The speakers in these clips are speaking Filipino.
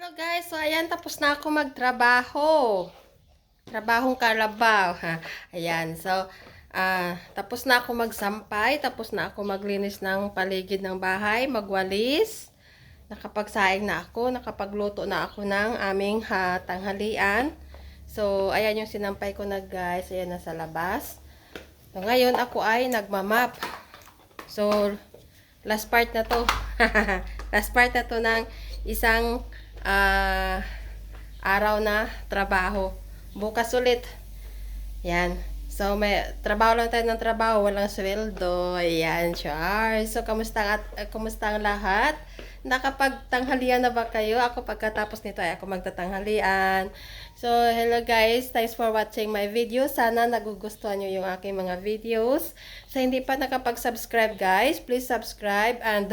Hello guys, so ayan tapos na ako magtrabaho. Trabahong kalabaw, ha. Ayan, so ah tapos na ako magsampay, tapos na ako maglinis ng paligid ng bahay, magwalis. Nakapagsaing na ako, nakapagluto na ako ng aming ha, tanghalian. So, ayan yung sinampay ko na guys, ayan nasa labas. So, ngayon ako ay nagmamap. So, last part na to. last part na to ng isang ah, araw na trabaho. Bukas ulit. Yan. So, may trabaho lang tayo ng trabaho, walang sweldo. Ayan, char. So, kamusta, at, uh, kamusta ang lahat? Nakapagtanghalian na ba kayo? Ako pagkatapos nito ay ako magtatanghalian. So, hello guys. Thanks for watching my video. Sana nagugustuhan nyo yung aking mga videos. Sa hindi pa nakapag-subscribe guys, please subscribe and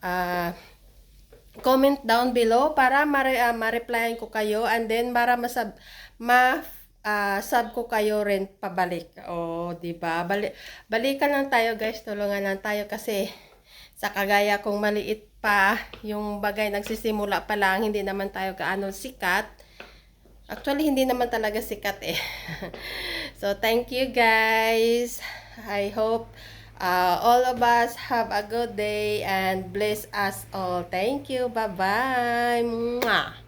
ah comment down below para mare, uh, ma-replyan ko kayo and then para masab ma ah, sub ko kayo rin pabalik. O, di ba? Bali, balikan lang tayo guys, tulungan lang tayo kasi sa kagaya kong maliit pa, yung bagay nagsisimula pa lang, hindi naman tayo gaano sikat. Actually, hindi naman talaga sikat eh. so, thank you guys. I hope uh, all of us have a good day and bless us all. Thank you. Bye-bye.